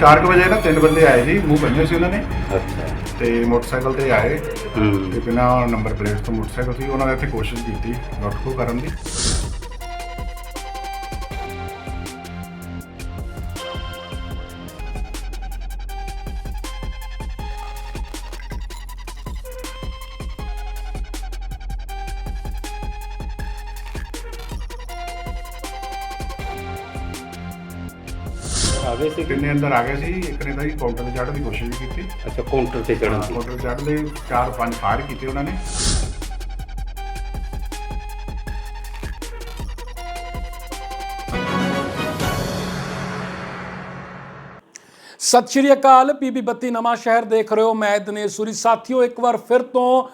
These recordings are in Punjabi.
4 ਵਜੇ ਨਾ ਤਿੰਨ ਬੰਦੇ ਆਏ ਜੀ ਮੂੰਹ ਬੰਨੇ ਸੀ ਉਹਨਾਂ ਨੇ। ਅੱਛਾ। ਤੇ ਮੋਟਰਸਾਈਕਲ ਤੇ ਆਏ। ਹੂੰ। ਤੇ ਬਿਨਾਂ ਨੰਬਰ ਪਲੇਟ ਤੋਂ ਮੋਟਰਸਾਈਕਲ ਸੀ ਉਹਨਾਂ ਨੇ ਇੱਥੇ ਕੋਸ਼ਿਸ਼ ਕੀਤੀ ਲੁੱਟ ਖੋਹ ਕਰਨ ਦੀ। ਆਵੇ ਸੀ ਤਿੰਨੇ ਅੰਦਰ ਆ ਗਏ ਸੀ ਇੱਕ ਨੇ ਤਾਂ ਜੀ ਕਾਊਂਟਰ ਤੇ ਚੜ੍ਹਨ ਦੀ ਕੋਸ਼ਿਸ਼ ਵੀ ਕੀਤੀ। ਅੱਛਾ ਕਾਊਂਟਰ ਤੇ ਚੜਨ ਦੀ। ਕਾਊਂਟਰ ਤੇ ਚੜ੍ਹਦੇ ਚਾਰ ਪੰਜ ਫਾਇਰ ਕੀਤੇ ਉਹਨਾਂ ਨੇ। ਸਤਿ ਸ਼੍ਰੀ ਅਕਾਲ ਪੀਬੀ ਬੱਤੀ ਨਵਾਂ ਸ਼ਹਿਰ ਦੇਖ ਰਹੇ ਹੋ ਮੈਂ ਦਿਨੇਸ਼ ਸੂਰੀ। ਸਾਥੀਓ ਇੱਕ ਵਾਰ ਫਿਰ ਤੋਂ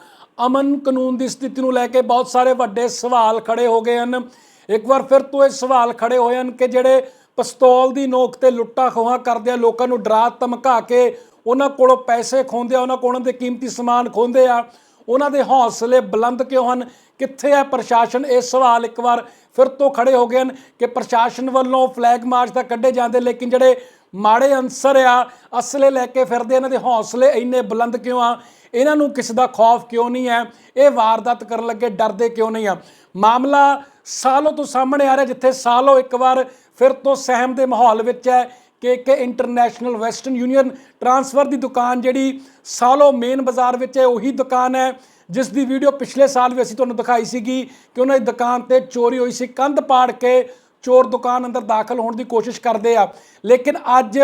ਅਮਨ ਕਾਨੂੰਨ ਦੀ ਸਥਿਤੀ ਨੂੰ ਲੈ ਕੇ ਬਹੁਤ ਸਾਰੇ ਵੱਡੇ ਸਵਾਲ ਖੜੇ ਹੋ ਗਏ ਹਨ। ਇੱਕ ਵਾਰ ਫਿਰ ਤੋਂ ਇਹ ਸਵਾਲ ਖੜੇ ਹੋਏ ਹਨ ਕਿ ਜਿਹੜੇ ਪਿਸਤੌਲ ਦੀ ਨੋਕ ਤੇ ਲੁੱਟਾਂ ਖੋਹਾਂ ਕਰਦੇ ਆ ਲੋਕਾਂ ਨੂੰ ਡਰਾ ਧਮਕਾ ਕੇ ਉਹਨਾਂ ਕੋਲੋਂ ਪੈਸੇ ਖੋਹਦੇ ਆ, ਉਹਨਾਂ ਕੋਲੋਂ ਉਹਨਾਂ ਦੇ ਕੀਮਤੀ ਸਮਾਨ ਖੋਹਦੇ ਆ। ਉਹਨਾਂ ਦੇ ਹੌਸਲੇ ਬੁਲੰਦ ਕਿਉਂ ਹਨ? ਕਿੱਥੇ ਹੈ ਪ੍ਰਸ਼ਾਸਨ? ਇਹ ਸਵਾਲ ਇੱਕ ਵਾਰ ਫਿਰ ਤੋਂ ਖੜੇ ਹੋ ਗਏ ਹਨ ਕਿ ਪ੍ਰਸ਼ਾਸਨ ਵੱਲੋਂ ਫਲੈਗ ਮਾਰਚ ਤਾਂ ਕੱਢੇ ਜਾਂਦੇ, ਲੇਕਿਨ ਜਿਹੜੇ ਮਾੜੇ ਅੰਸਰ ਆ, ਅਸਲੇ ਲੈ ਕੇ ਫਿਰਦੇ ਇਹਨਾਂ ਦੇ ਹੌਸਲੇ ਇੰਨੇ ਬੁਲੰਦ ਕਿਉਂ ਆ? ਇਹਨਾਂ ਨੂੰ ਕਿਸ ਦਾ ਖੌਫ ਕਿਉਂ ਨਹੀਂ ਹੈ? ਇਹ ਵਾਰਦਾਤ ਕਰਨ ਲੱਗੇ ਡਰਦੇ ਕਿਉਂ ਨਹੀਂ ਆ? ਮਾਮਲਾ ਸਾਲੋਂ ਤੋਂ ਸਾਹਮਣੇ ਆ ਰਿਹਾ, ਜਿੱਥੇ ਸਾਲੋਂ ਇੱਕ ਵਾਰ ਫਿਰ ਤੋਂ ਸਹਿਮ ਦੇ ਮਾਹੌਲ ਵਿੱਚ ਹੈ ਕਿ ਇੱਕ ਇੰਟਰਨੈਸ਼ਨਲ ਵੈਸਟਰਨ ਯੂਨੀਅਨ ਟਰਾਂਸਫਰ ਦੀ ਦੁਕਾਨ ਜਿਹੜੀ ਸਾਲੋ ਮੇਨ ਬਾਜ਼ਾਰ ਵਿੱਚ ਹੈ, ਉਹੀ ਦੁਕਾਨ ਹੈ, ਜਿਸ ਦੀ ਵੀਡੀਓ ਪਿਛਲੇ ਸਾਲ ਵੀ ਅਸੀਂ ਤੁਹਾਨੂੰ ਦਿਖਾਈ ਸੀਗੀ ਕਿ ਉਹਨਾਂ ਦੀ ਦੁਕਾਨ ਤੇ ਚੋਰੀ ਹੋਈ ਸੀ, ਕੰਧ ਪਾੜ ਕੇ ਚੋਰ ਦੁਕਾਨ ਅੰਦਰ ਦਾਖਲ ਹੋਣ ਦੀ ਕੋਸ਼ਿਸ਼ ਕਰਦੇ ਆ। ਲੇਕਿਨ ਅੱਜ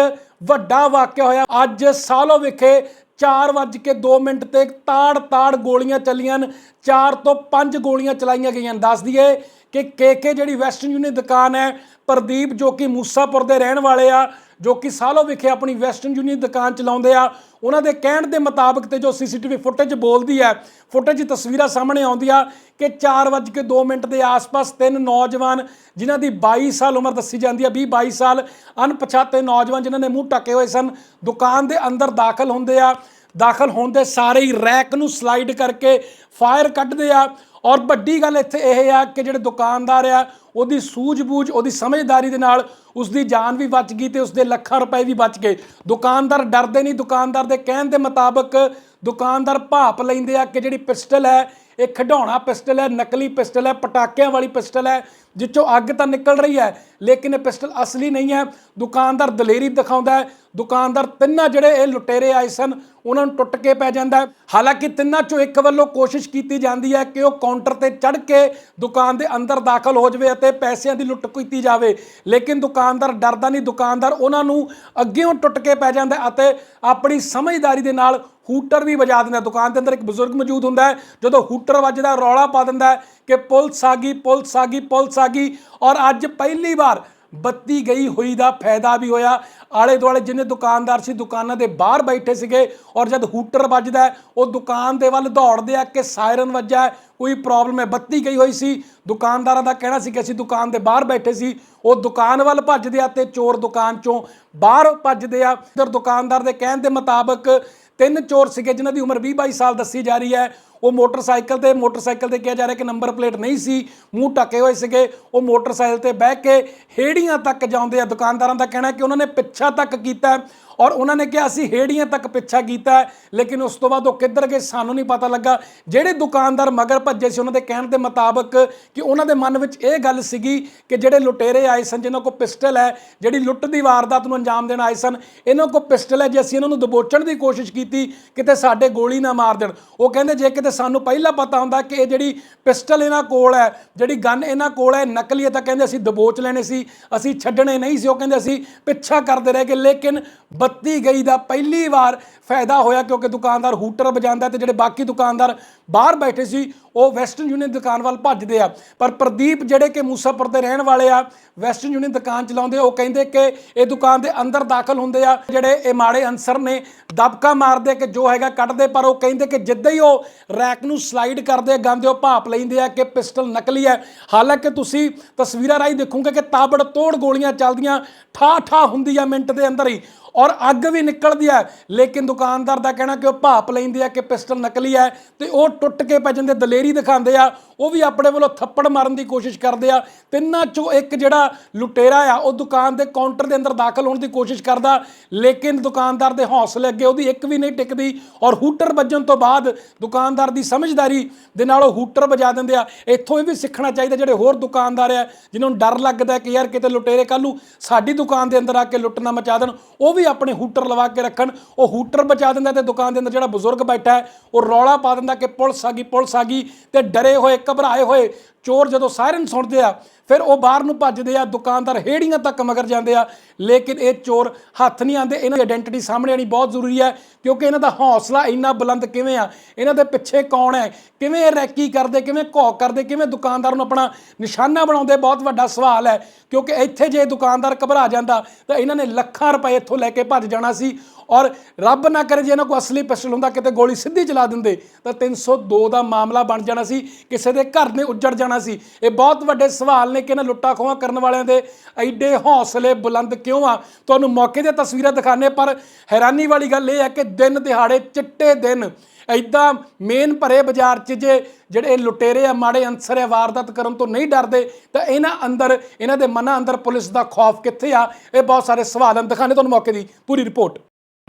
ਵੱਡਾ ਵਾਕਿਆ ਹੋਇਆ, ਅੱਜ ਸਾਲੋ ਵਿਖੇ 4:02 ਮਿੰਟ ਤੇ ਤਾੜ ਤਾੜ ਗੋਲੀਆਂ ਚੱਲੀਆਂ 4 ਤੋਂ 5 ਗੋਲੀਆਂ ਚਲਾਈਆਂ ਗਈਆਂ ਦੱਸ ਦਈਏ ਕਿ ਕੇਕੇ ਜਿਹੜੀ ਵੈਸਟਰਨ ਯੂਨੀਅਨ ਦੁਕਾਨ ਹੈ ਪ੍ਰਦੀਪ ਜੋ ਕਿ ਮੂਸਾਪੁਰ ਦੇ ਰਹਿਣ ਵਾਲੇ ਆ, ਜੋ ਕਿ ਸਾਲੋ ਵਿਖੇ ਆਪਣੀ ਵੈਸਟਰਨ ਯੂਨੀਅਨ ਦੁਕਾਨ ਚਲਾਉਂਦੇ ਆ, ਉਹਨਾਂ ਦੇ ਕਹਿਣ ਦੇ ਮੁਤਾਬਕ ਤੇ ਜੋ ਸੀਸੀਟੀਵੀ ਫੁਟੇਜ ਬੋਲਦੀ ਹੈ, ਫੁਟੇਜ ਤਸਵੀਰਾਂ ਸਾਹਮਣੇ ਆਉਂਦੀਆਂ ਕਿ 4:02 ਮਿੰਟ ਦੇ ਆਸ-ਪਾਸ ਤਿੰਨ ਨੌਜਵਾਨ, ਜਿਨ੍ਹਾਂ ਦੀ 22 ਸਾਲ ਉਮਰ ਦੱਸੀ ਜਾਂਦੀ ਹੈ 20 22 ਸਾਲ ਅਣਪਛਾਤੇ ਨੌਜਵਾਨ ਜਿਨ੍ਹਾਂ ਨੇ ਮੂੰਹ ਢੱਕੇ ਹੋਏ ਸਨ, ਦੁਕਾਨ ਦੇ ਅੰਦਰ ਦਾਖਲ ਹੁੰਦੇ ਆ। ਦਾਖਲ ਹੋਣ ਦੇ ਸਾਰੇ ਹੀ ਰੈਕ ਨੂੰ ਸਲਾਈਡ ਕਰਕੇ ਫਾਇਰ ਕੱਢਦੇ ਆ। ਔਰ ਵੱਡੀ ਗੱਲ ਇੱਥੇ ਇਹ ਆ ਕਿ ਜਿਹੜੇ ਦੁਕਾਨਦਾਰ ਆ, ਉਹਦੀ ਸੂਝ-ਬੂਝ, ਉਹਦੀ ਸਮਝਦਾਰੀ ਦੇ ਨਾਲ ਉਸਦੀ ਜਾਨ ਵੀ ਬਚ ਗਈ ਤੇ ਉਸਦੇ ਲੱਖਾਂ ਰੁਪਏ ਵੀ ਬਚ ਗਏ। ਦੁਕਾਨਦਾਰ ਡਰਦੇ ਨਹੀਂ, ਦੁਕਾਨਦਾਰ ਦੇ ਕਹਿਣ ਦੇ ਮੁਤਾਬਕ ਦੁਕਾਨਦਾਰ ਭਾਪ ਲੈਂਦੇ ਆ ਕਿ ਜਿਹੜੀ ਪਿਸਟਲ ਹੈ, ਇਹ ਖਿਡੌਣਾ ਪਿਸਟਲ ਹੈ, ਨਕਲੀ ਪਿਸਟਲ ਹੈ, ਪਟਾਕਿਆਂ ਵਾਲੀ ਪਿਸਟਲ ਹੈ ਜਿੱਚੋਂ ਅੱਗ ਤਾਂ ਨਿਕਲ ਰਹੀ ਹੈ, ਲੇਕਿਨ ਇਹ ਪਿਸਟਲ ਅਸਲੀ ਨਹੀਂ ਹੈ। ਦੁਕਾਨਦਾਰ ਦਲੇਰੀ ਦਿਖਾਉਂਦਾ ਹੈ। ਦੁਕਾਨਦਾਰ ਤਿੰਨਾਂ ਜਿਹੜੇ ਇਹ ਲੁਟੇਰੇ ਆਏ ਸਨ, ਉਹਨਾਂ ਨੂੰ ਟੁੱਟ ਕੇ ਪੈ ਜਾਂਦਾ ਹੈ। ਹਾਲਾਂਕਿ ਤਿੰਨਾਂ ਚੋਂ ਇੱਕ ਵੱਲੋਂ ਕੋਸ਼ਿਸ਼ ਕੀਤੀ ਜਾਂਦੀ ਹੈ ਕਿ ਉਹ ਕਾਊਂਟਰ ਤੇ ਚੜ੍ਹ ਕੇ ਦੁਕਾਨ ਦੇ ਅੰਦਰ ਦਾਖਲ ਹੋ ਜਾਵੇ ਅਤੇ ਪੈਸਿਆਂ ਦੀ ਲੁੱਟ ਕੀਤੀ ਜਾਵੇ। ਲੇਕਿਨ ਦੁਕਾਨਦਾਰ ਡਰਦਾ ਨਹੀਂ। ਦੁਕਾਨਦਾਰ ਉਹਨਾਂ ਨੂੰ ਅੱਗੇੋਂ ਟੁੱਟ ਕੇ ਪੈ ਜਾਂਦਾ ਅਤੇ ਆਪਣੀ ਸਮਝਦਾਰੀ ਦੇ ਨਾਲ ਹੂਟਰ ਵੀ ਵਜਾ ਦਿੰਦਾ ਦੁਕਾਨ ਦੇ ਅੰਦਰ ਇੱਕ ਬਜ਼ੁਰਗ ਮੌਜੂਦ ਹੁੰਦਾ ਹੈ, ਜਦੋਂ ਹੂਟਰ ਵੱਜਦਾ ਰੌਲਾ ਪਾ ਦਿੰਦਾ ਕਿ ਪੁਲਿਸ ਆ ਗਈ, ਪੁਲਿਸ ਆ ਗਈ, ਪੁਲਿਸ ਆ ਗਈ ਔਰ ਅੱਜ ਪਹਿਲੀ ਵਾਰ ਬੱਤੀ ਗਈ ਹੋਈ ਦਾ ਫਾਇਦਾ ਵੀ ਹੋਇਆ। ਆਲੇ ਦੁਆਲੇ ਜਿੰਨੇ ਦੁਕਾਨਦਾਰ ਸੀ, ਦੁਕਾਨਾਂ ਦੇ ਬਾਹਰ ਬੈਠੇ ਸੀਗੇ ਔਰ ਜਦ ਹੂਟਰ ਵੱਜਦਾ ਉਹ ਦੁਕਾਨ ਦੇ ਵੱਲ ਦੌੜਦੇ ਆ ਕਿ ਸਾਇਰਨ ਵੱਜਾ ਕੋਈ ਪ੍ਰੋਬਲਮ ਹੈ। ਬੱਤੀ ਗਈ ਹੋਈ ਸੀ, ਦੁਕਾਨਦਾਰਾਂ ਦਾ ਕਹਿਣਾ ਸੀ ਕਿ ਅਸੀਂ ਦੁਕਾਨ ਦੇ ਬਾਹਰ ਬੈਠੇ ਸੀ। ਉਹ ਦੁਕਾਨ ਵੱਲ ਭੱਜਦੇ ਆ ਤੇ ਚੋਰ ਦੁਕਾਨ ਚੋਂ ਬਾਹਰ ਭੱਜਦੇ ਆ। ਫਿਰ ਦੁਕਾਨਦਾਰ ਦੇ ਕਹਿਣ ਦੇ ਮੁਤਾਬਕ ਤਿੰਨ ਚੋਰ ਸੀਗੇ, ਜਿਨ੍ਹਾਂ ਦੀ ਉਮਰ 20 22 ਸਾਲ ਦੱਸੀ ਜਾ ਰਹੀ ਹੈ। ਉਹ ਮੋਟਰਸਾਈਕਲ ਤੇ ਮੋਟਰਸਾਈਕਲ ਤੇ ਕਿਹਾ ਜਾ ਰਿਹਾ ਕਿ ਨੰਬਰ ਪਲੇਟ ਨਹੀਂ ਸੀ, ਮੂੰਹ ਢੱਕੇ ਹੋਏ ਸੀਗੇ, ਉਹ ਮੋਟਰਸਾਈਕਲ ਤੇ ਬਹਿ ਕੇ ਹੇੜੀਆਂ ਤੱਕ ਜਾਂਦੇ ਆ। ਦੁਕਾਨਦਾਰਾਂ ਦਾ ਕਹਿਣਾ ਕਿ ਉਹਨਾਂ ਨੇ ਪਿੱਛਾ ਤੱਕ ਕੀਤਾ ਔਰ ਉਹਨਾਂ ਨੇ ਕਿਹਾ, ਅਸੀਂ ਹੇੜੀਆਂ ਤੱਕ ਪਿੱਛਾ ਕੀਤਾ ਲੇਕਿਨ ਉਸ ਤੋਂ ਬਾਅਦ ਉਹ ਕਿੱਧਰ ਗਏ ਸਾਨੂੰ ਨਹੀਂ ਪਤਾ ਲੱਗਾ। ਜਿਹੜੇ ਦੁਕਾਨਦਾਰ ਮਗਰ ਭੱਜੇ ਸੀ, ਉਹਨਾਂ ਦੇ ਕਹਿਣ ਦੇ ਮੁਤਾਬਕ ਕਿ ਉਹਨਾਂ ਦੇ ਮਨ ਵਿੱਚ ਇਹ ਗੱਲ ਸੀਗੀ ਕਿ ਜਿਹੜੇ ਲੁਟੇਰੇ ਆਏ ਸਨ, ਜਿਨ੍ਹਾਂ ਕੋਲ ਪਿਸਟਲ ਹੈ, ਜਿਹੜੀ ਲੁੱਟ ਦੀ ਵਾਰਦਾਤ ਨੂੰ ਅੰਜਾਮ ਦੇਣ ਆਏ ਸਨ, ਇਹਨਾਂ ਕੋਲ ਪਿਸਟਲ ਹੈ, ਜੇ ਅਸੀਂ ਇਹਨਾਂ ਨੂੰ ਦਬੋਚਣ ਦੀ ਕੋਸ਼ਿਸ਼ ਕੀਤੀ, ਕਿਤੇ ਸਾਡੇ ਗੋਲੀ ਨਾ ਮਾਰ ਦੇਣ। ਉਹ ਕਹਿੰਦੇ, ਜੇ ਕਿਤੇ ਸਾਨੂੰ ਪਹਿਲਾਂ ਪਤਾ ਹੁੰਦਾ ਕਿ ਇਹ ਜਿਹੜੀ ਪਿਸਟਲ ਇਹਨਾਂ ਕੋਲ ਹੈ, ਜਿਹੜੀ ਗਨ ਇਹਨਾਂ ਕੋਲ ਹੈ, ਨਕਲੀ ਹੈ ਤਾਂ ਕਹਿੰਦੇ ਅਸੀਂ ਦਬੋਚ ਲੈਣੇ ਸੀ, ਅਸੀਂ ਛੱਡਣੇ ਨਹੀਂ ਸੀ, ਉਹ ਕਹਿੰਦੇ ਅਸੀਂ ਪਿੱਛਾ ਕਰਦੇ ਰਹਿ ਗਏ ਲੇਕਿਨ ਬੱਤੀ ਗਈ ਦਾ ਪਹਿਲੀ ਵਾਰ ਫਾਇਦਾ ਹੋਇਆ ਕਿਉਂਕਿ ਦੁਕਾਨਦਾਰ ਹੂਟਰ ਵਜਾਉਂਦਾ ਤੇ ਜਿਹੜੇ ਬਾਕੀ ਦੁਕਾਨਦਾਰ ਬਾਹਰ ਬੈਠੇ ਸੀ ਉਹ ਵੈਸਟਰਨ ਯੂਨੀਅਨ ਦੁਕਾਨ ਵੱਲ ਭੱਜਦੇ ਆ। ਪਰ ਪ੍ਰਦੀਪ ਜਿਹੜੇ ਕਿ ਮੂਸਾਪੁਰ ਦੇ ਰਹਿਣ ਵਾਲੇ ਆ, ਵੈਸਟਰਨ ਯੂਨੀਅਨ ਦੁਕਾਨ ਚਲਾਉਂਦੇ ਉਹ ਕਹਿੰਦੇ ਕਿ ਇਹ ਦੁਕਾਨ ਦੇ ਅੰਦਰ ਦਾਖਲ ਹੁੰਦੇ ਆ। ਜਿਹੜੇ ਇਹ ਮਾੜੇ ਅਨਸਰ ਨੇ, ਦਬਕਾ ਮਾਰਦੇ ਕਿ ਜੋ ਹੈਗਾ ਕੱਢਦੇ, ਪਰ ਉਹ ਕਹਿੰਦੇ ਕਿ ਜਿੱਦਾਂ ਹੀ ਉਹ ਰੈਕ ਨੂੰ ਸਲਾਈਡ ਕਰਦੇ ਗਾਂਦੇ ਉਹ ਭਾਪ ਲੈਂਦੇ ਆ ਕਿ ਪਿਸਟਲ ਨਕਲੀ ਹੈ ਹਾਲਾਂਕਿ ਤੁਸੀਂ ਤਸਵੀਰਾਂ ਰਾਹੀਂ ਦੇਖੋਗੇ ਕਿ ਤਾਬੜ ਤੋੜ ਗੋਲੀਆਂ ਚੱਲਦੀਆਂ ਠਾ ਠਾ ਹੁੰਦੀ ਆ ਮਿੰਟ ਦੇ ਅੰਦਰ ਹੀ। ਔਰ ਅੱਗ ਵੀ ਨਿਕਲਦੀ ਹੈ। ਲੇਕਿਨ ਦੁਕਾਨਦਾਰ ਦਾ ਕਹਿਣਾ ਕਿ ਉਹ ਭਾਪ ਲੈਂਦੇ ਆ, ਕਿ ਪਿਸਟਲ ਨਕਲੀ ਹੈ ਤੇ ਉਹ ਟੁੱਟ ਕੇ ਪੈ ਜਾਂਦੇ, ਦਲੇਰੀ ਦਿਖਾਉਂਦੇ ਆ। ਉਹ ਵੀ ਆਪਣੇ ਵੱਲੋਂ ਥੱਪੜ ਮਾਰਨ ਦੀ ਕੋਸ਼ਿਸ਼ ਕਰਦੇ ਆ। ਤਿੰਨਾਂ ਚੋਂ ਇੱਕ ਜਿਹੜਾ ਲੁਟੇਰਾ ਆ, ਉਹ ਦੁਕਾਨ ਦੇ ਕਾਊਂਟਰ ਦੇ ਅੰਦਰ ਦਾਖਲ ਹੋਣ ਦੀ ਕੋਸ਼ਿਸ਼ ਕਰਦਾ। ਲੇਕਿਨ ਦੁਕਾਨਦਾਰ ਦੇ ਹੌਸਲੇ ਅੱਗੇ ਉਹਦੀ ਇੱਕ ਵੀ ਨਹੀਂ ਟਿਕਦੀ ਔਰ ਹੂਟਰ ਵੱਜਣ ਤੋਂ ਬਾਅਦ ਦੁਕਾਨਦਾਰ ਦੀ ਸਮਝਦਾਰੀ ਦੇ ਨਾਲ ਉਹ ਹੂਟਰ ਵਜਾ ਦਿੰਦੇ ਆ। ਇੱਥੋਂ ਇਹ ਵੀ ਸਿੱਖਣਾ ਚਾਹੀਦਾ, ਜਿਹੜੇ ਹੋਰ ਦੁਕਾਨਦਾਰ ਆ, ਜਿਨ੍ਹਾਂ ਨੂੰ ਡਰ ਲੱਗਦਾ ਕਿ ਯਾਰ ਕਿਤੇ ਲੁਟੇਰੇ ਕੱਲ੍ਹ ਨੂੰ ਸਾਡੀ ਦੁਕਾਨ ਦੇ ਅੰਦਰ ਆ ਕੇ ਲੁੱਟ ਨਾ ਮਚਾ ਦੇਣ, ਉਹ ਵੀ ਆਪਣੇ ਹੂਟਰ ਲਵਾ ਕੇ ਰੱਖਣ, ਉਹ ਹੂਟਰ ਬਚਾ ਦਿੰਦਾ ਤੇ ਦੁਕਾਨ ਦੇ ਅੰਦਰ ਜਿਹੜਾ ਬਜ਼ੁਰਗ ਬੈਠਾ ਹੈ, ਉਹ ਰੌਲਾ ਪਾ ਦਿੰਦਾ ਕਿ ਪੁਲਿਸ ਆ ਗਈ, ਪੁਲਿਸ ਆ ਗਈ ਤੇ ਡਰੇ ਹੋਏ, ਘਬਰਾਏ ਹੋਏ ਚੋਰ ਜਦੋਂ ਸਾਇਰਨ ਸੁਣਦੇ ਆ, ਫਿਰ ਉਹ ਬਾਹਰ ਨੂੰ ਭੱਜਦੇ ਆ, ਦੁਕਾਨਦਾਰ ਹੇੜੀਆਂ ਤੱਕ ਮਗਰ ਜਾਂਦੇ ਆ। ਲੇਕਿਨ ਇਹ ਚੋਰ ਹੱਥ ਨਹੀਂ ਆਉਂਦੇ, ਇਹਨਾਂ ਦੀ ਆਇਡੈਂਟੀਟੀ ਸਾਹਮਣੇ ਆਣੀ ਬਹੁਤ ਜ਼ਰੂਰੀ ਹੈ, ਕਿਉਂਕਿ ਇਹਨਾਂ ਦਾ ਹੌਸਲਾ ਇੰਨਾ ਬੁਲੰਦ ਕਿਵੇਂ ਆ? ਇਹਨਾਂ ਦੇ ਪਿੱਛੇ ਕੌਣ ਹੈ? ਕਿਵੇਂ ਇਹ ਰੈਕੀ ਕਰਦੇ, ਕਿਵੇਂ ਘੌਕ ਕਰਦੇ, ਕਿਵੇਂ ਦੁਕਾਨਦਾਰ ਨੂੰ ਆਪਣਾ ਨਿਸ਼ਾਨਾ ਬਣਾਉਂਦੇ? ਬਹੁਤ ਵੱਡਾ ਸਵਾਲ ਹੈ, ਕਿਉਂਕਿ ਇੱਥੇ ਜੇ ਦੁਕਾਨਦਾਰ ਘਬਰਾ ਜਾਂਦਾ, ਤਾਂ ਇਹਨਾਂ ਨੇ ਲੱਖਾਂ ਰੁਪਏ ਇੱਥੋਂ ਲੈ ਕੇ ਭੱਜ ਜਾਣਾ ਸੀ। ਔਰ ਰੱਬ ਨਾ ਕਰੇ ਜੇ ਇਹਨਾਂ ਕੋਲ ਅਸਲੀ ਪਿਸਟਲ ਹੁੰਦਾ, ਕਿਤੇ ਗੋਲੀ ਸਿੱਧੀ ਚਲਾ ਦਿੰਦੇ, ਤਾਂ 302 ਦਾ ਮਾਮਲਾ ਬਣ ਜਾਣਾ ਸੀ। ਕਿਸੇ ਦੇ ਘਰ ਨੇ ਉੱਜੜ ਜਾਣਾ ਜਾਣਾ ਸੀ। ਇਹ ਬਹੁਤ ਵੱਡੇ ਸਵਾਲ ਨੇ ਕਿ ਇਹਨਾਂ ਲੁੱਟਾਂ ਖੋਹਾਂ ਕਰਨ ਵਾਲਿਆਂ ਦੇ ਐਡੇ ਹੌਸਲੇ ਬੁਲੰਦ ਕਿਉਂ ਆ? ਤੁਹਾਨੂੰ ਮੌਕੇ ਦੀਆਂ ਤਸਵੀਰਾਂ ਦਿਖਾਣੇ ਪਰ ਹੈਰਾਨੀ ਵਾਲੀ ਗੱਲ ਇਹ ਹੈ ਕਿ ਦਿਨ ਦਿਹਾੜੇ ਚਿੱਟੇ ਦਿਨ ਐਦਾਂ ਮੇਨ ਭਰੇ ਬਾਜ਼ਾਰ 'ਚ ਜੇ ਜਿਹੜੇ ਲੁਟੇਰੇ ਆ ਮਾੜੇ ਅੰਸਰ ਆ ਵਾਰਦਾਤ ਕਰਨ ਤੋਂ ਨਹੀਂ ਡਰਦੇ ਤਾਂ ਇਹਨਾਂ ਅੰਦਰ ਇਹਨਾਂ ਦੇ ਮਨਾਂ ਅੰਦਰ ਪੁਲਿਸ ਦਾ ਖੌਫ ਕਿੱਥੇ ਆ? ਇਹ ਬਹੁਤ ਸਾਰੇ ਸਵਾਲ ਹਨ। ਦਿਖਾਣੇ ਤੁਹਾਨੂੰ ਮੌਕੇ ਦੀ ਪੂਰੀ ਰਿਪੋਰਟ।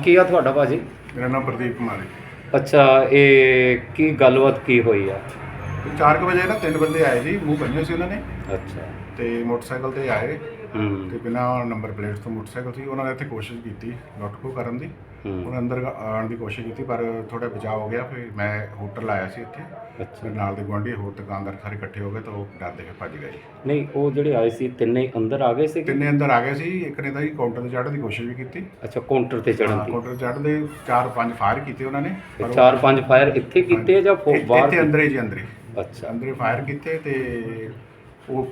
ਕੀ ਆ ਤੁਹਾਡਾ ਭਾਜੀ? ਮੇਰਾ ਨਾਮ ਪ੍ਰਦੀਪ ਕੁਮਾਰ ਹੈ। ਅੱਛਾ ਇਹ ਕੀ ਗੱਲਬਾਤ ਕੀ ਹੋਈ ਆ? 4 ਵਜੇ ਨਾ ਤਿੰਨ ਬੰਦੇ ਆਏ ਜੀ ਮੂੰਹ ਬੰਨੇ ਸੀ ਉਹਨਾਂ ਨੇ। ਅੱਛਾ। ਤੇ ਮੋਟਰਸਾਈਕਲ ਤੇ ਆਏ। ਹੂੰ। ਤੇ ਬਿਨਾਂ ਨੰਬਰ ਪਲੇਟ ਤੋਂ ਮੋਟਰਸਾਈਕਲ ਸੀ ਉਹਨਾਂ ਨੇ ਇੱਥੇ ਕੋਸ਼ਿਸ਼ ਕੀਤੀ ਲੁੱਟ ਖੋਹ ਕਰਨ ਦੀ। ਹੂੰ। ਉਹਨਾਂ ਅੰਦਰ ਆਉਣ ਦੀ ਕੋਸ਼ਿਸ਼ ਕੀਤੀ ਪਰ ਥੋੜਾ ਬਚਾਅ ਹੋ ਗਿਆ ਫਿਰ ਮੈਂ ਹੋਟਲ ਲਾਇਆ ਸੀ ਇੱਥੇ। ਅੱਛਾ। ਨਾਲ ਦੇ ਗੁਆਂਢੀ ਹੋਰ ਦੁਕਾਨਦਾਰ ਸਾਰੇ ਇਕੱਠੇ ਹੋ ਗਏ ਤਾਂ ਉਹ ਡਰਦੇ ਕੇ ਭੱਜ ਗਏ। ਨਹੀਂ ਉਹ ਜਿਹੜੇ ਆਏ ਸੀ ਤਿੰਨੇ ਹੀ ਅੰਦਰ ਆ ਗਏ ਸੀ ਤਿੰਨੇ ਅੰਦਰ ਆ ਗਏ ਸੀ ਇੱਕ ਨੇ ਤਾਂ ਜੀ ਕਾਊਂਟਰ ਤੇ ਚੜ੍ਹਨ ਦੀ ਕੋਸ਼ਿਸ਼ ਵੀ ਕੀਤੀ। ਅੱਛਾ ਕਾਊਂਟਰ ਤੇ ਚੜਨ ਦੀ। ਕਾਊਂਟਰ ਚੜ੍ਹਦੇ ਚਾਰ ਪੰਜ ਫਾਇਰ ਕੀਤੇ ਉਹਨਾਂ ਨੇ। ਤੇ ਚਾਰ ਪੰਜ ਫਾਇਰ ਇੱਥੇ ਕੀਤੇ ਜਾਂ ਬਾਹਰ ਇੱਥੇ ਅੰਦਰੇ ਜੀ ਅੰਦਰੇ। ਅੱਛਾ। ਅੰਦਰੇ ਫਾਇਰ ਕੀਤੇ ਤੇ ਉਹ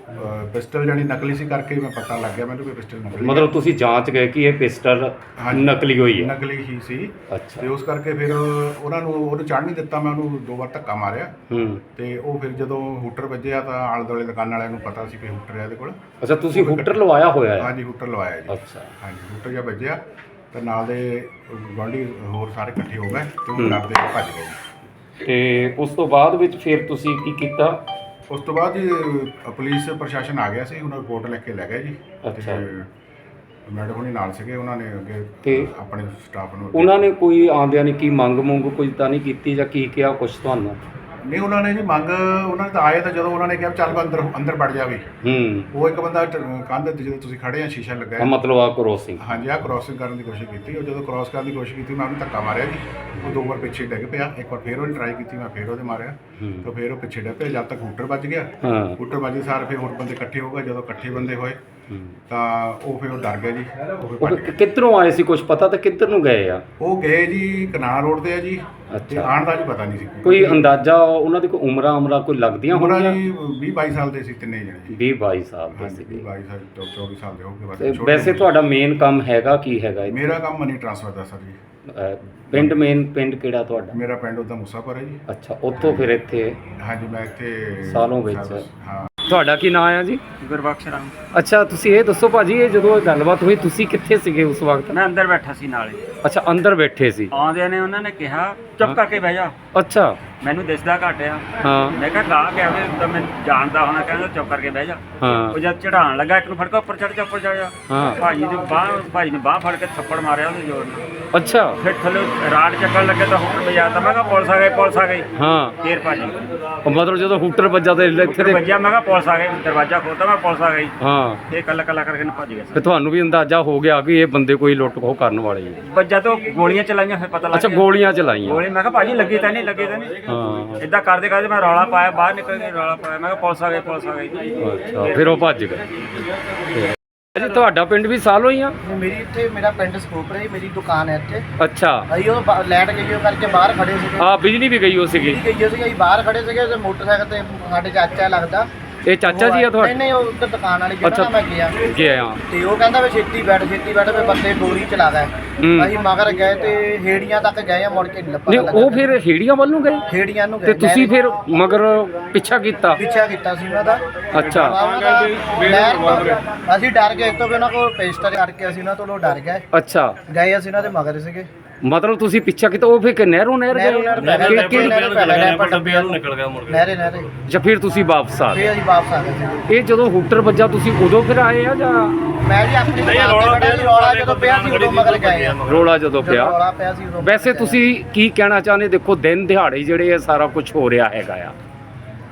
ਪਿਸਟਲ ਜਾਨੀ ਨਕਲੀ ਸੀ ਕਰਕੇ ਮੈਂ ਪਤਾ ਲੱਗ ਗਿਆ ਮੈਨੂੰ ਕਿ ਪਿਸਟਲ ਨਕਲੀ। ਮਤਲਬ ਤੁਸੀਂ ਜਾਂਚ ਗਏ ਕਿ ਇਹ ਪਿਸਟਲ ਹਾਂਜੀ। ਨਕਲੀ ਹੋਈ ਹੈ? ਨਕਲੀ ਹੀ ਸੀ। ਅੱਛਾ। ਤੇ ਉਸ ਕਰਕੇ ਫਿਰ ਉਹਨਾਂ ਨੂੰ ਉਹਨੂੰ ਚੜ੍ਹ ਨਹੀਂ ਦਿੱਤਾ ਮੈਂ ਉਹਨੂੰ ਦੋ ਵਾਰ ਧੱਕਾ ਮਾਰਿਆ। ਹੂੰ। ਤੇ ਉਹ ਫਿਰ ਜਦੋਂ ਹੂਟਰ ਵੱਜਿਆ ਤਾਂ ਆਲੇ ਦੁਆਲੇ ਦੁਕਾਨ ਵਾਲਿਆਂ ਨੂੰ ਪਤਾ ਸੀ ਕਿ ਹੂਟਰ ਹੈ ਇਹਦੇ ਕੋਲ। ਅੱਛਾ ਤੁਸੀਂ ਹੂਟਰ ਲਵਾਇਆ ਹੋਇਆ ਹੈ? ਹਾਂਜੀ ਹੂਟਰ ਲਵਾਇਆ ਜੀ। ਅੱਛਾ। ਹਾਂਜੀ ਹੂਟਰ ਜਿਹਾ ਵੱਜਿਆ ਤੇ ਨਾਲ ਦੇ ਗੁਆਂਢੀ ਹੋਰ ਸਾਰੇ ਇਕੱਠੇ ਹੋ ਗਏ ਤੇ ਉਹ ਕੇ ਭੱਜ ਗਏ। ਤੇ ਉਸ ਤੋਂ ਬਾਅਦ ਵਿੱਚ ਫਿਰ ਤੁਸੀਂ ਕੀ ਕੀਤਾ? ਉਸ ਤੋਂ ਬਾਅਦ ਜੀ ਅ, ਪੁਲਿਸ ਪ੍ਰਸ਼ਾਸਨ ਆ ਗਿਆ ਸੀ ਉਹਨਾਂ ਰਿਪੋਰਟ ਲਿਖ ਕੇ ਲੈ ਗਏ ਜੀ ਅੱਛਾ। ਮੈਡਮ ਹੁਣੀ ਨਾਲ ਸੀਗੇ ਉਹਨਾਂ ਨੇ ਅੱਗੇ ਤੇ ਆਪਣੇ ਸਟਾਫ ਨੂੰ ਉਹਨਾਂ ਨੇ ਕੋਈ ਆਂਦਿਆਂ ਨੇ ਕੀ ਮੰਗ ਮੁੰਗ ਕੁਝ ਤਾਂ ਨਹੀਂ ਕੀਤੀ ਜਾਂ ਕੀ ਕਿਹਾ ਕੁਝ ਤੁਹਾਨੂੰ ਨਹੀਂ ਉਹਨਾਂ ਨੇ ਜੀ ਮੰਗ ਉਹਨਾਂ ਨੇ ਤਾਂ ਆਏ ਤਾਂ ਜਦੋਂ ਉਹਨਾਂ ਨੇ ਕਿਹਾ ਵੀ ਚੱਲ ਵੀ ਅੰਦਰ ਅੰਦਰ ਵੜ ਜਾਵੇ। ਹੂੰ। ਉਹ ਇੱਕ ਬੰਦਾ ਟ- ਕੰਧ ਤੇ ਜਦੋਂ ਤੁਸੀਂ ਖੜੇ ਆ ਸ਼ੀਸ਼ਾ ਲੱਗਾ ਆ ਹੈ। ਮਤਲਬ ਆ ਕ੍ਰੋਸਿੰਗ ਹਾਂਜੀ ਆ ਕ੍ਰਾਸਿੰਗ ਕਰਨ ਦੀ ਕੋਸ਼ਿਸ਼ ਕੀਤੀ। ਉਹ ਜਦੋਂ ਕ੍ਰਾਸ ਕਰਨ ਦੀ ਕੋਸ਼ਿਸ਼ ਕੀਤੀ ਮੈਂ ਉਹਨੂੰ ਧੱਕਾ ਮਾਰਿਆ ਜੀ। ਉਹ ਦੋ ਵਾਰ ਪਿੱਛੇ ਡਿੱਗ ਪਿਆ। ਇੱਕ ਵਾਰ ਫੇਰ ਉਹਨੇ ਟਰਾਈ ਕੀਤੀ ਮੈਂ ਫੇਰ ਉਹਦੇ ਮਾਰਿਆ। ਹੂੰ। ਤਾਂ ਫੇਰ ਉਹ ਪਿੱਛੇ ਡਿੱਗ ਪਿਆ। ਜਦ ਤੱਕ ਹੂਟਰ ਵੱਜ ਗਿਆ ਹਾਂ। ਹੂਟਰ ਵੱਜੇ ਸਾਰ ਫੇਰ ਹੋਰ ਬੰਦੇ ਇਕੱਠੇ ਹੋ ਗਏ। ਜਦੋਂ ਇਕੱਠੇ ਬੰਦੇ ਹੋਏ। ਤਾਂ ਉਹ ਫਿਰ ਉਹ ਡਰ ਗਏ ਜੀ। ਉਹ ਫਿਰ ਉਹ ਭੱਜ ਗਏ ਕਿ- ਕਿੱਧਰੋਂ ਆਏ ਸੀ ਕੁਝ ਪਤਾ ਤਾਂ ਕਿੱਧਰ ਨੂੰ ਗਏ ਆ? ਉਹ ਗਏ ਜੀ ਕਨਾਲ ਰੋਡ ਤੇ ਆ ਜੀ। ਤੇ ਅੱਛਾ। ਆਣ ਦਾ ਜੀ ਪਤਾ ਨਹੀਂ ਸੀ। ਕੋਈ ਅੰਦਾਜ਼ਾ ਉਹਨਾਂ ਦੀ ਕੋਈ ਉਮਰਾਂ ਉਮਰਾਂ ਕੋਈ ਲੱਗਦੀਆਂ ਹੋਣਗੀਆਂ? ਜੀ 20 22 ਸਾਲ ਦੇ ਸੀ ਤਿੰਨੇ ਜਣੇ ਜੀ। 20 22 ਸਾਲ ਦੇ ਹਾਂਜੀ ਸੀਗੇ। 20 22 ਸਾਲ ਤੋਂ 24 ਸਾਲ ਦੇ ਹੋ ਗਏ। ਤੇ ਬਸ ਛੋਟੇ ਵੈਸੇ ਤੁਹਾਡਾ ਮੇਨ ਕੰਮ ਹੈਗਾ ਕੀ ਹੈਗਾ ਇਹ? ਮੇਰਾ ਕੰਮ ਮਨੀ ਟ੍ਰਾਂਸਫਰ ਦਾ ਸਰ ਜੀ। ਅਹ, ਪਿੰਡ ਮੇਨ ਪਿੰਡ ਕਿਹੜਾ ਤੁਹਾਡਾ? ਮੇਰਾ ਪਿੰਡ ਉਹਦਾ ਮੁਸਾਫਰ ਹੈ ਜੀ। ਅੱਛਾ ਉੱਥੋਂ ਫਿਰ ਇੱਥੇ ਹਾਂਜੀ ਮੈਂ ਇੱਥੇ ਸਾਲੋਂ ਵਿੱਚ। ਹਾਂ। ਤੁਹਾਡਾ ਕੀ ਨਾਮ ਹੈ ਜੀ? ਗੁਰਬਖਸ਼ ਰਾਮ। ਅੱਛਾ ਤੁਸੀਂ ਇਹ ਦੱਸੋ ਭਾਜੀ ਇਹ ਜਦੋਂ ਇਹ ਗੱਲਬਾਤ ਹੋਈ ਤੁਸੀਂ ਕਿੱਥੇ ਸੀਗੇ ਉਸ ਵਕਤ? ਮੈਂ ਅੰਦਰ ਬੈਠਾ ਸੀ ਨਾਲੇ ਅੱਛਾ ਅੰਦਰ ਬੈਠੇ ਸੀ। ਆਉਂਦਿਆਂ ਨੇ ਉਹਨਾਂ ਨੇ ਕਿਹਾ ਚੁੱਪ ਕਰਕੇ ਬਹਿ ਜਾ। ਅੱਛਾ। ਮੈਨੂੰ ਦਿਸਦਾ ਘੱਟ ਆ। ਹਾਂ। ਮੈਂ ਕਿਹਾ ਗਾ ਕੇ ਆਵੇ ਤਾਂ ਮੈਂ ਜਾਣਦਾ ਹੋਣਾ ਕਹਿੰਦਾ ਚੁੱਪ ਕਰਕੇ ਬਹਿ ਜਾ। ਹਾਂ। ਉਹ ਜਦ ਚੜਾਉਣ ਲੱਗਾ ਇੱਕ ਨੂੰ ਫੜ ਕੇ ਉੱਪਰ ਚੜ ਜਾ ਉੱਪਰ ਚੜ ਜਾ। ਹਾਂ। ਭਾਜੀ ਦੀ ਬਾਹ ਭਾਜੀ ਨੇ ਬਾਹ ਫੜ ਕੇ ਥੱਪੜ ਮਾਰਿਆ ਉਹਦੇ ਜ਼ੋਰ ਨਾਲ। ਅੱਛਾ। ਫਿਰ ਥੱਲੇ ਰਾਡ ਚੱਕਣ ਲੱਗੇ ਤਾਂ ਹੁਕਮ ਵਜਾਤਾ ਮੈਂ ਕਿਹਾ ਪੁਲਿਸ ਆ ਗਈ ਪੁਲਿਸ ਆ ਗਈ। ਹਾਂ। ਫੇਰ ਭਾਜੀ। ਉਹ ਮਤਲਬ ਜਦੋਂ ਹੂਟਰ ਵੱਜਾ ਤੇ ਇੱਥੇ ਫਿਰ ਦੇ ਵੱਜਿਆ ਮੈਂ ਕਿਹਾ ਪੁਲਿਸ ਆ ਗਈ ਦਰਵਾਜ਼ਾ ਖੋਲਤਾ ਮੈਂ ਪੁਲਿਸ ਆ ਗਈ। ਹਾਂ। ਫੇਰ ਕੱਲਾ ਕੱਲਾ ਕਰਕੇ ਨਾ ਭੱਜ ਗਿਆ ਤੇ ਤੁਹਾਨੂੰ ਵੀ ਅੰਦਾਜ਼ਾ ਹੋ ਗਿਆ ਕਿ ਇਹ ਬੰਦੇ ਕੋਈ ਲੁੱਟ ਖੋਹ ਕਰਨ ਵਾਲੇ ਵੱਜਾ ਤੋਂ ਗੋਲੀਆਂ ਚਲਾਈਆਂ ਫਿਰ ਪਤਾ ਲੱਗ ਅੱਛਾ ਗੋਲੀਆਂ ਚਲਾਈਆਂ। ਗੋਲੀ ਮੈਂ ਕਿਹਾ ਭਾਜੀ ਲੱਗੀ ਤਾਂ ਨਹੀਂ ਲੱਗੀ ਤਾਂ ਨਹੀਂ। ਹਾਂ। ਇਦਾਂ ਕਰਦੇ ਕਰਦੇ ਮੈਂ ਰੌਲਾ ਪਾਇਆ ਬਾਹਰ ਨਿਕਲ ਕੇ ਰੌਲਾ ਪਾਇਆ। ਮੈਂ ਕਿਹਾ ਪੁਲਿਸ ਆ ਗਈ ਪੁਲਿਸ ਆ ਗਈ। ਅੱਛਾ ਫਿਰ ਉਹ ਭੱਜ ਗਏ। ਜੀ ਤੁਹਾਡਾ ਪਿੰਡ ਵੀ ਸਾਲੋ ਹੀ ਆ? ਮੇਰੀ ਇੱਥੇ ਮੇਰਾ ਪਿੰਡ ਸਕੂਪਰ ਹੈ ਮੇਰੀ ਦੁਕਾਨ ਹੈ ਇੱਥੇ। ਅੱਛਾ। ਅਸੀਂ ਉਹ ਬਾ- ਲਾਈਟ ਗਈ ਉਹ ਕਰਕੇ ਬਾਹਰ ਖੜੇ ਸੀਗੇ। ਆ ਬਿਜਲੀ ਵੀ ਗਈ ਹੋ ਸੀਗੀ। ਗਈ ਗਈ ਸੀਗੇ ਅਸੀਂ ਬਾਹਰ ਖੜੇ ਸੀਗੇ ਤੇ ਮੋਟਰਸਾਈਕਲ ਤੇ ਸਾਡੇ ਚਾਚਾ ਲੱਗਦਾ। ਇਹ ਚਾਚਾ ਜੀ ਆ ਨਹੀਂ ਤੁਹਾਡੇ? ਨਹੀਂ ਉਹ ਉੱਧਰ ਦੁਕਾਨ ਵਾਲੀ ਜਿਹੜਾ ਅੱਛਾ। ਮੈਂ ਗਿਆ। ਗਿਆ ਤੇ ਉਹ ਕਹਿੰਦਾ ਵੀ ਛੇਤੀ ਬੈਠ ਛੇਤੀ ਬੈਠ ਵੀ ਬੰਦੇ ਗੋਲੀ ਚਲਾ ਗਏ ਹੂੰ। ਅਸੀਂ ਮਗਰ ਗਏ ਤੇ ਹੇੜੀਆਂ ਤੱਕ ਗਏ ਆ ਮੁੜ ਕੇ ਨਹੀਂ ਨਹੀਂ ਪਤਾ ਉਹ ਫਿਰ ਹੇੜੀਆਂ ਵੱਲ ਨੂੰ ਗਏ? ਹੇੜੀਆਂ ਨੂੰ ਤੇ ਗਏ ਤੁਸੀਂ ਫਿਰ ਮਗਰ ਪਿੱਛਾ ਕੀਤਾ? ਪਿੱਛਾ ਕੀਤਾ ਸੀ ਉਹਨਾਂ ਦਾ। ਅੱਛਾ। ਉਹਨਾਂ ਦਾ ਲਹਿਰ ਤੋਂ- ਅਸੀਂ ਡਰ ਗਏ ਤੋਂ ਵੀ ਉਹਨਾਂ ਕੋਲ ਪੇਸਟਰ ਕਰਕੇ ਅਸੀਂ ਉਹਨਾਂ ਤੋਂ ਡਰ ਗਏ। ਅੱਛਾ। ਗਏ ਅਸੀਂ ਉਹਨਾਂ ਦੇ ਮਗਰ ਸੀਗੇ। ਮਤਲਬ ਤੁਸੀਂ ਪਿੱਛਾ ਕੀਤਾ ਉਹ ਫਿਰ ਕਿ ਨਹਿਰੋਂ ਨਹਿਰ ਨਹਿਰੋਂ ਗਏ? ਨਹਿਰ ਕਿ- ਕਿ- ਨਹਿਰ ਡੱਬਿਆਂ ਨੂੰ ਨਿਕਲ ਗਿਆ ਮੁੜ ਨਹਿਰੇ ਨਹਿਰੇ। ਜਾਂ ਫਿਰ ਤੁਸੀਂ ਵਾਪਸ ਆ ਗਏ? ਫੇਰ ਅਸੀਂ ਵਾਪਸ ਆ ਗਏ। ਇਹ ਜਦੋਂ ਹੂਟਰ ਵੱਜਾ ਤੁਸੀਂ ਉਦੋਂ ਫਿਰ ਆਏ ਆ ਜਾਂ ਮੈਂ ਜੀ ਆਪਣੀ ਦੁਕਾਨ ਤੇ ਜੀ ਰੌਲਾ ਜਦੋਂ ਪਿਆ ਸੀ ਉਦੋਂ ਮਗਰ ਗਏ ਆ। ਰੋਲਾ ਜਦੋਂ ਜਦੋਂ ਪਿਆ। ਰੌਲਾ ਪਿਆ ਸੀ ਉਦੋਂ ਵੈਸੇ ਤੁਸੀਂ ਕੀ ਕਹਿਣਾ ਚਾਹੁੰਦੇ? ਦੇਖੋ ਦਿਨ ਦਿਹਾੜੇ ਜਿਹੜੇ ਇਹ ਸਾਰਾ ਕੁਝ ਹੋ ਰਿਹਾ ਹੈਗਾ ਆ।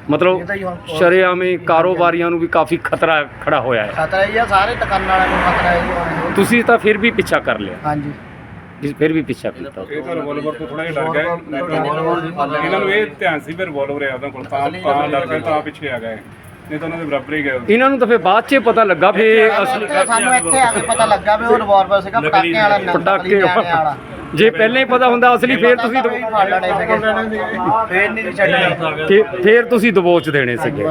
ਮਤਲਬ ਇਹ ਤਾਂ ਜੀ ਹੁਣ ਸ਼ਰੇਆਮੇ ਕਾਰੋਬਾਰੀਆਂ ਨੂੰ ਵੀ ਕਾਫੀ ਖਤਰਾ ਖੜਾ ਹੋਇਆ ਹੈ ਖਤਰਾ ਹੀ ਆ ਸਾਰੇ ਦੁਕਾਨਾਂ ਵਾਲਿਆਂ ਨੂੰ ਖਤਰਾ ਹੈ ਜੀ ਤੁਸੀਂ ਤਾਂ ਫਿਰ ਵੀ ਪਿੱਛਾ ਕਰ ਲਿਆ। ਹਾਂਜੀ। ਜੀ, ਫਿਰ ਵੀ ਪਿੱਛਾ ਕੀਤਾ ਇਹ ਤਾਂ ਰਿਵੋਲਵਰ ਤੋਂ ਥੋੜਾ ਜਿਹਾ ਡਰ ਗਏ ਇਹਨਾਂ ਨੂੰ ਇਹ ਧਿਆਨ ਸੀ ਵੀ ਰਿਵੋਲਵਰ ਹੈ ਉਹਨਾਂ ਕੋਲ ਤਾਂ ਤਾਂ ਡਰ ਗਏ ਤਾਂ ਪਿੱਛੇ ਆ ਗਏ ਨਹੀਂ ਤਾਂ ਉਹਨਾਂ ਦੇ ਬਰਾਬਰ ਹੀ ਗਏ ਇਹਨਾਂ ਨੂੰ ਤਾਂ ਫਿਰ ਬਾਅਦ 'ਚ ਪਤਾ ਲੱਗਾ ਫਿਰ ਅਸਲੀ ਇੱਥੇ ਸਾਨੂੰ ਇੱਥੇ ਆ ਕੇ ਪਤਾ ਲੱਗਾ ਵੀ ਉਹ ਰਿਵਾਲਵਰ ਸੀਗਾ ਪਟਾਕੇ ਵਾਲਾ ਪਟਾਕੇ ਵਾਲਾ। ਜੇ ਪਹਿਲਾਂ ਹੀ ਪਤਾ ਹੁੰਦਾ ਅਸਲੀ ਫਿਰ ਤੁਸੀਂ ਵੀ ਫੜ ਲੈਣੇ ਸੀਗੇ। ਫੇਰ ਨਹੀਂ ਛੱਡਣੇ। ਫਿਰ- ਫਿਰ ਤੁਸੀਂ ਦਬੋਚ ਦੇਣੇ ਸੀਗੇ।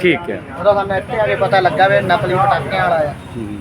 ਠੀਕ ਹੈ। ਉਹਦਾ ਸਾਨੂੰ ਇੱਥੇ ਆ ਕੇ ਪਤਾ ਲੱਗਾ ਵੀ ਨਕਲੀ ਪਟਾਕਿਆਂ ਵਾਲਾ ਆ। ਹੂੰ।